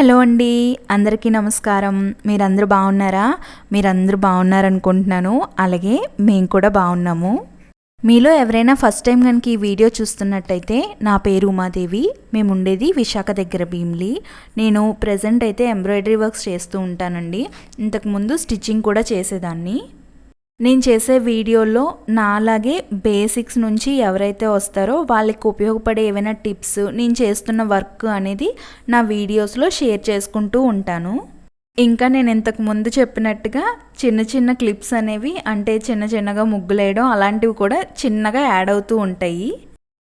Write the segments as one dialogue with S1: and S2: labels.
S1: Hello అండి అందరికీ నమస్కారం. మీరందరూ బాగున్నారా? మీరందరూ బాగున్నారనుకుంటున్నాను. అలాగే మేము కూడా బాగున్నాము. మీలో ఎవరైనా ఫస్ట్ టైం కనుక ఈ వీడియో చూస్తున్నట్టయితే నా పేరు ఉమాదేవి. మేము ఉండేది విశాఖ దగ్గర భీమ్లీ. నేను ప్రజెంట్ అయితే ఎంబ్రాయిడరీ వర్క్స్ చేస్తూ ఉంటానండి. ఇంతకుముందు స్టిచ్చింగ్ కూడా చేసేదాన్ని. నేను చేసే వీడియోలో నాలాగే బేసిక్స్ నుంచి ఎవరైతే వస్తారో వాళ్ళకి ఉపయోగపడే ఏవైనా టిప్స్ నేను చేస్తున్న వర్క్ అనేది నా వీడియోస్లో షేర్ చేసుకుంటూ ఉంటాను. ఇంకా నేను ఇంతకు ముందు చెప్పినట్టుగా చిన్న చిన్న క్లిప్స్ అనేవి అంటే చిన్న చిన్నగా ముగ్గులేయడం అలాంటివి కూడా చిన్నగా యాడ్ అవుతూ ఉంటాయి.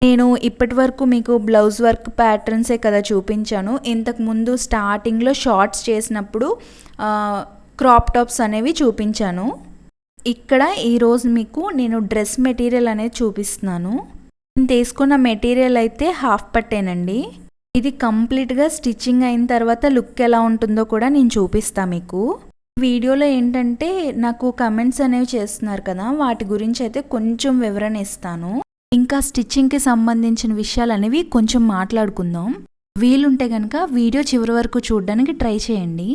S1: నేను ఇప్పటి వరకు మీకు బ్లౌజ్ వర్క్ ప్యాటర్న్సే కదా చూపించాను. ఇంతకు ముందు స్టార్టింగ్లో షార్ట్స్ చేసినప్పుడు క్రాప్ టాప్స్ అనేవి చూపించాను. ఇక్కడ ఈరోజు మీకు నేను డ్రెస్ మెటీరియల్ అనేది చూపిస్తున్నాను. నేను తీసుకున్న మెటీరియల్ అయితే హాఫ్ పట్టేనండి. ఇది కంప్లీట్గా స్టిచ్చింగ్ అయిన తర్వాత లుక్ ఎలా ఉంటుందో కూడా నేను చూపిస్తాను మీకు. వీడియోలో ఏంటంటే నాకు కమెంట్స్ అనేవి చేస్తున్నారు కదా వాటి గురించి అయితే కొంచెం వివరణ ఇస్తాను. ఇంకా స్టిచ్చింగ్కి సంబంధించిన విషయాలు అనేవి కొంచెం మాట్లాడుకుందాం. వీలుంటే కనుక వీడియో చివరి వరకు చూడడానికి ట్రై చేయండి.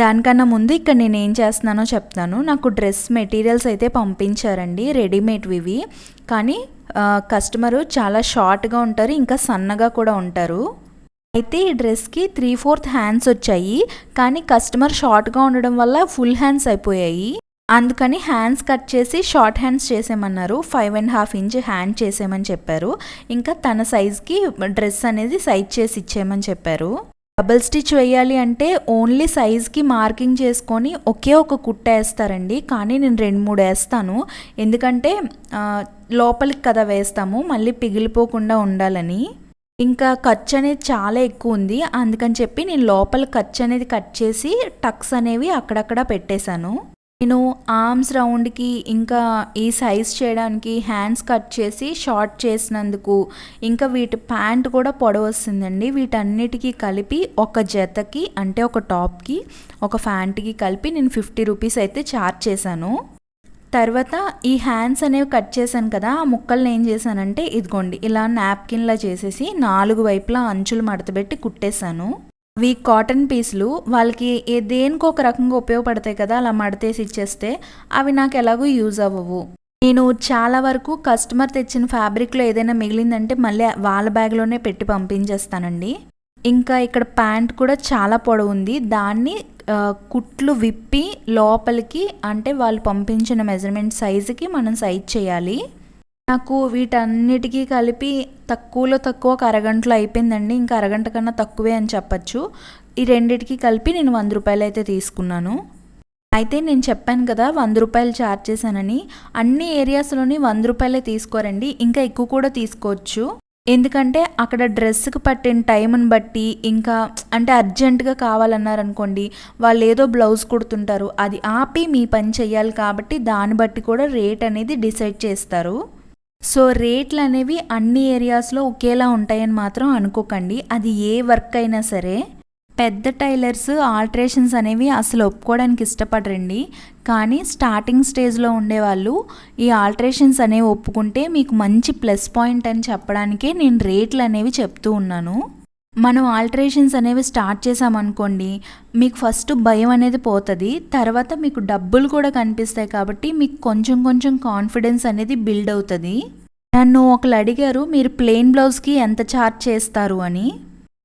S1: దానికన్నా ముందు ఇక్కడ నేను ఏం చేస్తున్నానో చెప్తాను. నాకు డ్రెస్ మెటీరియల్స్ అయితే పంపించారండి రెడీమేడ్వి ఇవి కానీ కస్టమరు చాలా షార్ట్గా ఉంటారు ఇంకా సన్నగా కూడా ఉంటారు. అయితే ఈ డ్రెస్కి త్రీ ఫోర్త్ హ్యాండ్స్ వచ్చాయి. కానీ కస్టమర్ షార్ట్గా ఉండడం వల్ల ఫుల్ హ్యాండ్స్ అయిపోయాయి. అందుకని హ్యాండ్స్ కట్ చేసి short hands చేసేమన్నారు five and half inch hand చేసేయమని చెప్పారు. ఇంకా తన సైజ్కి డ్రెస్ అనేది సైజ్ చేసి ఇచ్చేయమని చెప్పారు. డబల్ స్టిచ్ వేయాలి అంటే ఓన్లీ సైజ్కి మార్కింగ్ చేసుకొని ఒకే ఒక కుట్ట వేస్తారండి. కానీ నేను రెండు మూడు వేస్తాను. ఎందుకంటే లోపలికి కదా వేస్తాము. మళ్ళీ పిగిలిపోకుండా ఉండాలని. ఇంకా ఖర్చు అనేది చాలా ఎక్కువ ఉంది. అందుకని చెప్పి నేను లోపల ఖర్చు అనేది కట్ చేసి టక్స్ అనేవి అక్కడక్కడ పెట్టేశాను. నేను ఆర్మ్స్ రౌండ్కి ఇంకా ఈ సైజ్ చేయడానికి హ్యాండ్స్ కట్ చేసి షార్ట్ చేసినందుకు ఇంకా వీటి ప్యాంట్ కూడా పొడవు వస్తుందండి వీటన్నిటికీ కలిపి ఒక జతకి అంటే ఒక టాప్కి ఒక ప్యాంట్కి కలిపి నేను ఫిఫ్టీ రూపీస్ అయితే ఛార్జ్ చేశాను. తర్వాత ఈ హ్యాండ్స్ అనేవి కట్ చేశాను కదా ఆ ముక్కల్ని ఏం చేశానంటే ఇదిగోండి ఇలా నాప్కిన్లా చేసేసి నాలుగు వైపులా అంచులు మడతపెట్టి కుట్టేశాను. అవి కాటన్ పీసులు వాళ్ళకి ఏ దేనికి ఒక రకంగా ఉపయోగపడతాయి కదా అలా మడతేసి ఇచ్చేస్తే అవి నాకు ఎలాగో యూజ్ అవ్వవు. నేను చాలా వరకు కస్టమర్ తెచ్చిన ఫ్యాబ్రిక్లో ఏదైనా మిగిలిందంటే మళ్ళీ వాళ్ళ బ్యాగ్లోనే పెట్టి పంపించేస్తానండి. ఇంకా ఇక్కడ ప్యాంట్ కూడా చాలా పొడవు ఉంది దాన్ని కుట్లు విప్పి లోపలికి అంటే వాళ్ళు పంపించిన మెజర్మెంట్ సైజుకి మనం సైజ్ చేయాలి. నాకు వీటన్నిటికీ కలిపి తక్కువలో తక్కువ ఒక అరగంటలో అయిపోయిందండి. ఇంకా అరగంట కన్నా తక్కువే అని చెప్పచ్చు. ఈ రెండిటికి కలిపి నేను వంద రూపాయలు అయితే తీసుకున్నాను. అయితే నేను చెప్పాను కదా వంద రూపాయలు ఛార్జ్ చేశానని. అన్ని ఏరియాస్లోని వంద రూపాయలే తీసుకోరండి. ఇంకా ఎక్కువ కూడా తీసుకోవచ్చు. ఎందుకంటే అక్కడ డ్రెస్కి పట్టిన టైంని బట్టి ఇంకా అంటే అర్జెంటుగా కావాలన్నారనుకోండి వాళ్ళు ఏదో బ్లౌజ్ కుడుతుంటారు. అది ఆపి మీ పని చెయ్యాలి కాబట్టి దాన్ని బట్టి కూడా రేట్ అనేది డిసైడ్ చేస్తారు. సో రేట్లు అనేవి అన్ని ఏరియాస్లో ఒకేలా ఉంటాయని మాత్రం అనుకోకండి. అది ఏ వర్క్ అయినా సరే పెద్ద టైలర్స్ ఆల్ట్రేషన్స్ అనేవి అసలు ఒప్పుకోవడానికి ఇష్టపడరండి. కానీ స్టార్టింగ్ స్టేజ్లో ఉండేవాళ్ళు ఈ ఆల్ట్రేషన్స్ అనేవి ఒప్పుకుంటే మీకు మంచి ప్లస్ పాయింట్ అని చెప్పడానికే నేను రేట్లు అనేవి చెప్తూ ఉన్నాను. మనం ఆల్టరేషన్స్ అనేవి స్టార్ట్ చేసామనుకోండి మీకు ఫస్ట్ భయం అనేది పోతుంది తర్వాత మీకు డబ్బులు కూడా కనిపిస్తాయి కాబట్టి మీకు కొంచెం కొంచెం కాన్ఫిడెన్స్ అనేది బిల్డ్ అవుతుంది. నన్ను ఒకళ్ళు అడిగారు మీరు ప్లెయిన్ బ్లౌజ్కి ఎంత ఛార్జ్ చేస్తారు? అని.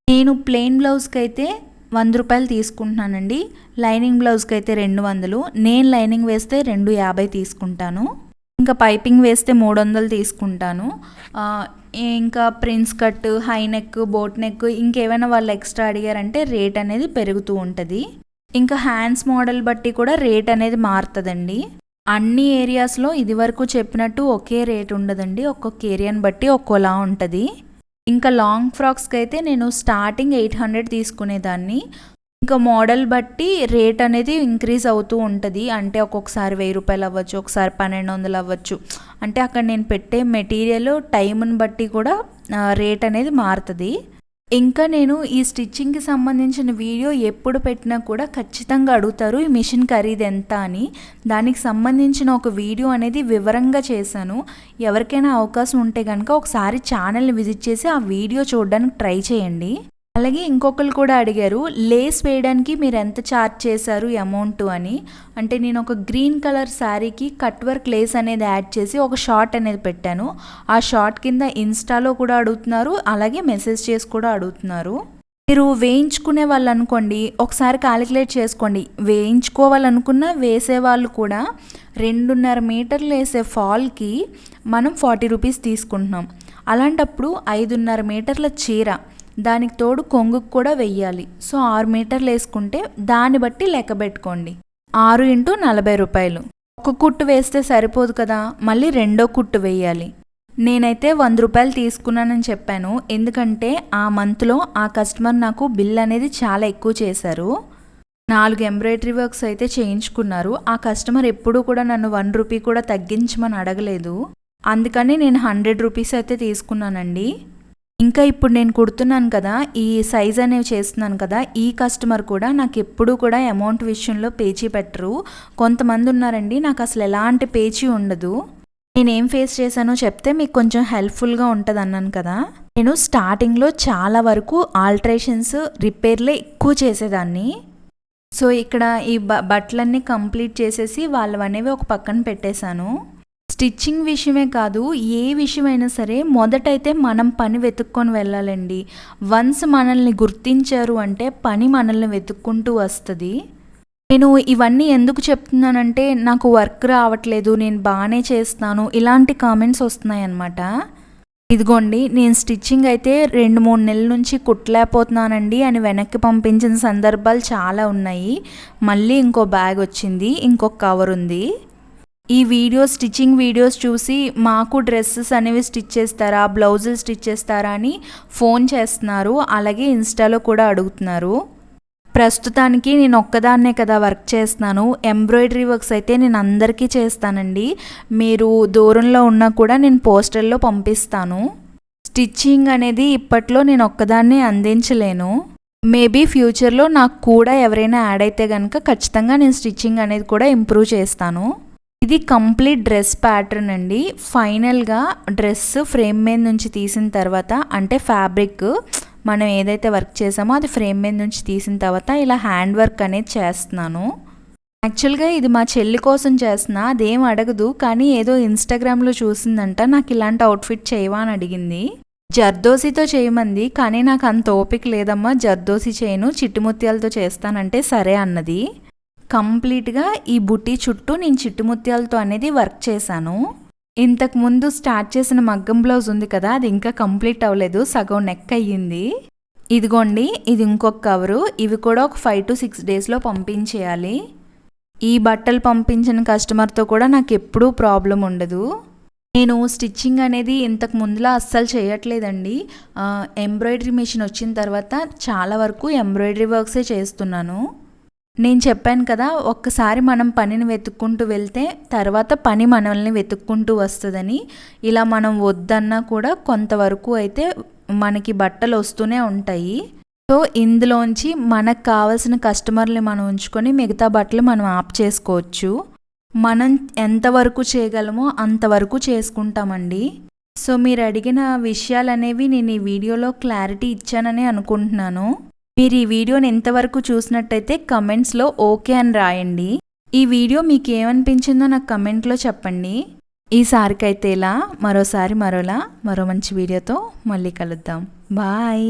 S1: నేను ప్లెయిన్ బ్లౌజ్కి అయితే వంద రూపాయలు తీసుకుంటున్నానండి లైనింగ్ బ్లౌజ్కి అయితే రెండు వందలు నేను లైనింగ్ వేస్తే రెండు యాభై తీసుకుంటాను ఇంకా పైపింగ్ వేస్తే మూడు వందలు తీసుకుంటాను. ఇంకా prince cut high neck boat neck ఇంకేమైనా వాళ్ళు ఎక్స్ట్రా అడిగారంటే రేట్ అనేది పెరుగుతూ ఉంటుంది. ఇంకా హ్యాండ్స్ మోడల్ బట్టి కూడా రేట్ అనేది మారుతుందండి. అన్ని ఏరియాస్లో ఇది వరకు చెప్పినట్టు ఒకే రేట్ ఉండదండి. ఒక్కొక్క ఏరియాని బట్టి ఒక్కోలా ఉంటుంది. ఇంకా లాంగ్ ఫ్రాక్స్కి అయితే నేను స్టార్టింగ్ ఎయిట్ హండ్రెడ్ తీసుకునేదాన్ని. ఇంకా మోడల్ బట్టి రేట్ అనేది ఇంక్రీజ్ అవుతూ ఉంటుంది. అంటే ఒక్కొక్కసారి వెయ్యి రూపాయలు అవ్వచ్చు ఒకసారి పన్నెండు వందలు అవ్వచ్చు అంటే అక్కడ నేను పెట్టే మెటీరియల్ టైంని బట్టి కూడా రేట్ అనేది మారుతుంది. ఇంకా నేను ఈ స్టిచ్చింగ్కి సంబంధించిన వీడియో ఎప్పుడు పెట్టినా కూడా ఖచ్చితంగా అడుగుతారు ఈ మిషన్ ఖరీదు ఎంత? అని. దానికి సంబంధించిన ఒక వీడియో అనేది వివరంగా చేశాను. ఎవరికైనా అవకాశం ఉంటే కనుక ఒకసారి ఛానల్ని విజిట్ చేసి ఆ వీడియో చూడడానికి ట్రై చేయండి. అలాగే ఇంకొకరు కూడా అడిగారు లేస్ వేయడానికి మీరు ఎంత ఛార్జ్ చేశారు అమౌంట్ అని? అంటే నేను ఒక గ్రీన్ కలర్ శారీకి కట్ వర్క్ లేస్ అనేది యాడ్ చేసి ఒక షార్ట్ అనేది పెట్టాను. ఆ షార్ట్ కింద ఇన్స్టాలో కూడా అడుగుతున్నారు అలాగే మెసేజ్ చేసి కూడా అడుగుతున్నారు. మీరు వేయించుకునే వాళ్ళు అనుకోండి ఒకసారి క్యాలిక్యులేట్ చేసుకోండి. వేయించుకోవాలనుకున్న వేసే వాళ్ళు కూడా రెండున్నర మీటర్లు వేసే ఫాల్కి మనం ఫార్టీ రూపీస్ తీసుకుంటున్నాం. అలాంటప్పుడు ఐదున్నర మీటర్ల చీర దానికి తోడు కొంగుకు కూడా వెయ్యాలి. సో ఆరు మీటర్లు వేసుకుంటే దాన్ని బట్టి లెక్క పెట్టుకోండి. ఆరు ఇంటూ నలభై రూపాయలు. ఒక కుట్టు వేస్తే సరిపోదు కదా మళ్ళీ రెండో కుట్టు వేయాలి. నేనైతే వంద రూపాయలు తీసుకున్నానని చెప్పాను. ఎందుకంటే ఆ మంత్లో ఆ కస్టమర్ నాకు బిల్ అనేది చాలా ఎక్కువ చేశారు. నాలుగు ఎంబ్రాయిడరీ వర్క్స్ అయితే చేయించుకున్నారు. ఆ కస్టమర్ ఎప్పుడూ కూడా నన్ను వన్ రూపీ కూడా తగ్గించమని అడగలేదు. అందుకని నేను హండ్రెడ్ రూపీస్ అయితే తీసుకున్నానండి. ఇంకా ఇప్పుడు నేను కుడుతున్నాను కదా ఈ సైజ్ అనేవి చేస్తున్నాను కదా ఈ కస్టమర్ కూడా నాకు ఎప్పుడూ కూడా అమౌంట్ విషయంలో పేచీ పెట్టరు. కొంతమంది ఉన్నారండి నాకు అసలు ఎలాంటి పేచీ ఉండదు. నేనేం ఫేస్ చేశానో చెప్తే మీకు కొంచెం హెల్ప్ఫుల్గా ఉంటుంది అన్నాను కదా. నేను స్టార్టింగ్లో చాలా వరకు ఆల్ట్రేషన్స్ రిపేర్లే ఎక్కువ చేసేదాన్ని. సో ఇక్కడ ఈ బ బట్టలన్నీ కంప్లీట్ చేసేసి వాళ్ళవనేవి ఒక పక్కన పెట్టేశాను. స్టిచ్చింగ్ విషయమే కాదు ఏ విషయమైనా సరే మొదటైతే మనం పని వెతుక్కొని వెళ్ళాలండి. వన్స్ మనల్ని గుర్తించారు అంటే పని మనల్ని వెతుక్కుంటూ వస్తుంది. నేను ఇవన్నీ ఎందుకు చెప్తున్నానంటే నాకు వర్క్ రావట్లేదు నేను బాగానే చేస్తాను ఇలాంటి కామెంట్స్ వస్తున్నాయి అన్నమాట ఇదిగోండి నేను స్టిచ్చింగ్ అయితే రెండు మూడు నెలల నుంచి కుట్టలేకపోతున్నానండి అని వెనక్కి పంపించిన సందర్భాలు చాలా ఉన్నాయి. మళ్ళీ ఇంకో బ్యాగ్ వచ్చింది ఇంకొక కవర్ ఉంది. ఈ వీడియో స్టిచ్చింగ్ వీడియోస్ చూసి మాకు డ్రెస్సెస్ అనేవి స్టిచ్ చేస్తారా బ్లౌజులు స్టిచ్ చేస్తారా అని ఫోన్ చేస్తున్నారు. అలాగే ఇన్స్టాలో కూడా అడుగుతున్నారు. ప్రస్తుతానికి నేను ఒక్కదాన్నే కదా వర్క్ చేస్తున్నాను. ఎంబ్రాయిడరీ వర్క్స్ అయితే నేను అందరికీ చేస్తానండి. మీరు దూరంలో ఉన్నా కూడా నేను పోస్టర్లో పంపిస్తాను. స్టిచ్చింగ్ అనేది ఇప్పట్లో నేను ఒక్కదాన్నే అందించలేను. మేబీ ఫ్యూచర్లో నాకు కూడా ఎవరైనా యాడ్ అయితే కనుక ఖచ్చితంగా నేను స్టిచ్చింగ్ అనేది కూడా ఇంప్రూవ్ చేస్తాను. ఇది కంప్లీట్ డ్రెస్ ప్యాటర్న్ అండి. ఫైనల్గా డ్రెస్ ఫ్రేమ్ మీద నుంచి తీసిన తర్వాత అంటే ఫ్యాబ్రిక్ మనం ఏదైతే వర్క్ చేసామో అది ఫ్రేమ్ మీద నుంచి తీసిన తర్వాత ఇలా హ్యాండ్ వర్క్ అనేది చేస్తున్నాను. యాక్చువల్గా ఇది మా చెల్లి కోసం చేస్తున్నా అదేం అడగదు. కానీ ఏదో ఇన్స్టాగ్రామ్లో చూసిందంట నాకు ఇలాంటి అవుట్ఫిట్ చేయవా అని అడిగింది. జర్దోసితో చేయమంది కానీ నాకు అంత ఓపిక లేదమ్మా జర్దోసి చేయను చిట్టుముత్యాలతో చేస్తానంటే సరే అన్నది. కంప్లీట్గా ఈ బుట్టి చుట్టూ నేను చిట్టుముత్యాలతో అనేది వర్క్ చేశాను. ఇంతకు ముందు స్టార్ట్ చేసిన మగ్గం బ్లౌజ్ ఉంది కదా అది ఇంకా కంప్లీట్ అవ్వలేదు సగం నెక్ అయ్యింది. ఇదిగోండి ఇది ఇంకొక కవరు ఇవి కూడా ఒక ఫైవ్ టు సిక్స్ డేస్లో పంపించేయాలి. ఈ బట్టలు పంపించిన కస్టమర్తో కూడా నాకు ఎప్పుడూ ప్రాబ్లం ఉండదు. నేను స్టిచ్చింగ్ అనేది ఇంతకు ముందులా అస్సలు చేయట్లేదండి. ఎంబ్రాయిడరీ మిషన్ వచ్చిన తర్వాత చాలా వరకు ఎంబ్రాయిడరీ వర్క్సే చేస్తున్నాను. నేను చెప్పాను కదా ఒక్కసారి మనం పనిని వెతుక్కుంటూ వెళ్తే తర్వాత పని మనల్ని వెతుక్కుంటూ వస్తుందని. ఇలా మనం వద్దన్నా కూడా కొంతవరకు అయితే మనకి బట్టలు వస్తూనే ఉంటాయి. సో ఇందులోంచి మనకు కావాల్సిన కస్టమర్ని మనం ఉంచుకొని మిగతా బట్టలు మనం ఆప్ చేసుకోవచ్చు. మనం ఎంతవరకు చేయగలమో అంతవరకు చేసుకుంటామండి. సో మీరు అడిగిన విషయాలు అనేవి నేను ఈ వీడియోలో క్లారిటీ ఇచ్చానని అనుకుంటున్నాను. మీరు ఈ వీడియోని ఎంతవరకు చూసినట్టయితే కమెంట్స్లో ఓకే అని రాయండి. ఈ వీడియో మీకు ఏమనిపించిందో నాకు కమెంట్లో చెప్పండి. ఈసారికైతే ఇలా మరోసారి మరోలా మరో మంచి వీడియోతో మళ్ళీ కలుద్దాం. బాయ్!